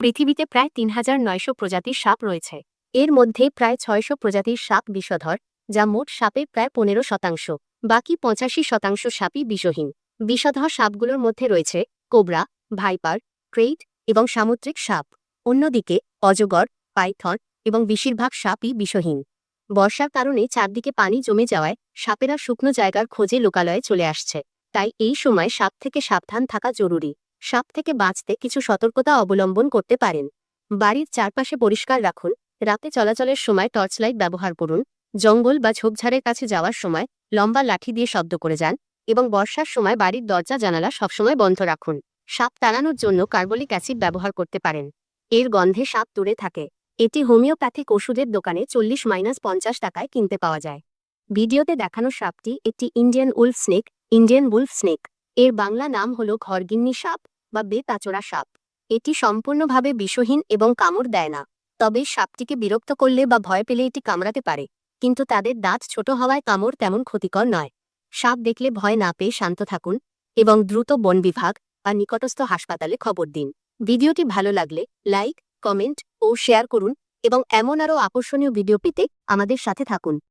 পৃথিবীতে প্রায় তিন হাজার নয়শো প্রজাতির সাপ রয়েছে। এর মধ্যে প্রায় ছয়শো প্রজাতির সাপ বিষধর, যা মোট সাপে প্রায় পনেরো শতাংশ, বাকি পঁচাশি শতাংশ সাপই বিষহীন। বিষধর সাপগুলোর মধ্যে রয়েছে কোবরা, ভাইপার, ক্রেইট এবং সামুদ্রিক সাপ। অন্যদিকে অজগর, পাইথন এবং বেশিরভাগ সাপই বিষহীন। বর্ষার কারণে চারদিকে পানি জমে যাওয়ায় সাপেরা শুকনো জায়গার খোঁজে লোকালয়ে চলে আসছে, তাই এই সময় সাপ থেকে সাবধান থাকা জরুরি। সাপ থেকে বাঁচতে কিছু সতর্কতা অবলম্বন করতে পারেন। বাড়ির চারপাশে পরিষ্কার রাখুন। রাতে চলাচলের সময় টর্চলাইট ব্যবহার করুন। জঙ্গল বা ঝোপঝাড়ের কাছে যাওয়ার সময় লম্বা লাঠি দিয়ে শব্দ করে যান এবং বর্ষার সময় বাড়ির দরজা, জানালা সবসময় বন্ধ রাখুন। সাপ তাড়ানোর জন্য কার্বলিক অ্যাসিড ব্যবহার করতে পারেন। এর গন্ধে সাপ দূরে থাকে। এটি হোমিওপ্যাথিক ওষুধের দোকানে চল্লিশ মাইনাস পঞ্চাশ টাকায় কিনতে পাওয়া যায়। ভিডিওতে দেখানো সাপটি একটি Indian wolf snake, Indian wolf snake. এর বাংলা নাম হল ঘরগিন্নি সাপ বা বেতাচড়া সাপ। এটি সম্পূর্ণভাবে বিষহীন এবং কামড় দেয় না, তবে সাপটিকে বিরক্ত করলে বা ভয় পেলে এটি কামড়াতে পারে, কিন্তু তাদের দাঁত ছোট হওয়ায় কামড় তেমন ক্ষতিকর নয়। সাপ দেখলে ভয় না পেয়ে শান্ত থাকুন এবং দ্রুত বন বিভাগ বা নিকটস্থ হাসপাতালে খবর দিন। ভিডিওটি ভালো লাগলে লাইক, কমেন্ট ও শেয়ার করুন এবং এমন আরও আকর্ষণীয় ভিডিও পেতে আমাদের সাথে থাকুন।